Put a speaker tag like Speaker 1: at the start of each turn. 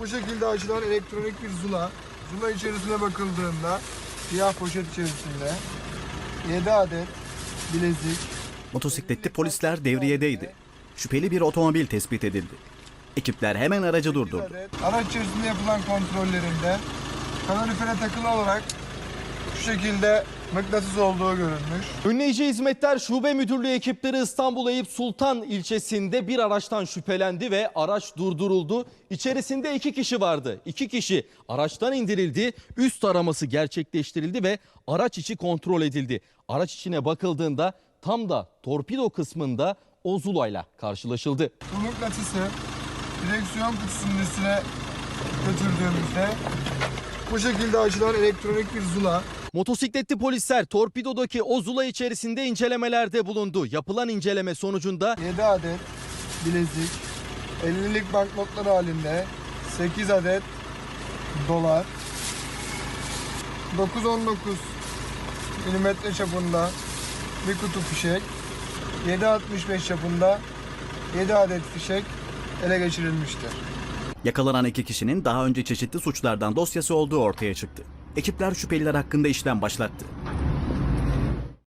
Speaker 1: Bu şekilde açılan elektronik bir zula. Zula içerisine bakıldığında siyah poşet içerisinde 7 adet bilezik,
Speaker 2: Motosikletli polisler devriyedeydi. Şüpheli bir otomobil tespit edildi. Ekipler hemen aracı
Speaker 1: 8
Speaker 2: durdurdu.
Speaker 1: araç içerisinde yapılan kontrollerinde kalorifere takılı olarak şu şekilde mıknatıs olduğu görülmüş.
Speaker 3: Önleyici Hizmetler Şube Müdürlüğü ekipleri İstanbul Eyüp Sultan ilçesinde bir araçtan şüphelendi ve araç durduruldu. İçerisinde iki kişi vardı. İki kişi araçtan indirildi, üst araması gerçekleştirildi ve araç içi kontrol edildi. Araç içine bakıldığında tam da torpido kısmında o Zula'yla karşılaşıldı.
Speaker 1: Bu mıknatısı direksiyon kutusunun üstüne götürdüğümüzde bu şekilde açılan elektronik bir zula
Speaker 3: Motosikletli polisler torpidodaki o Zula içerisinde incelemelerde bulundu. Yapılan inceleme sonucunda
Speaker 1: 7 adet bilezik, 50'lik banknotlar halinde 8 adet dolar, 9.19 milimetre çapında bir kutu fişek, 7.65 çapında 7 adet fişek ele geçirilmiştir.
Speaker 2: Yakalanan iki kişinin daha önce çeşitli suçlardan dosyası olduğu ortaya çıktı. Ekipler şüpheliler hakkında işlem başlattı.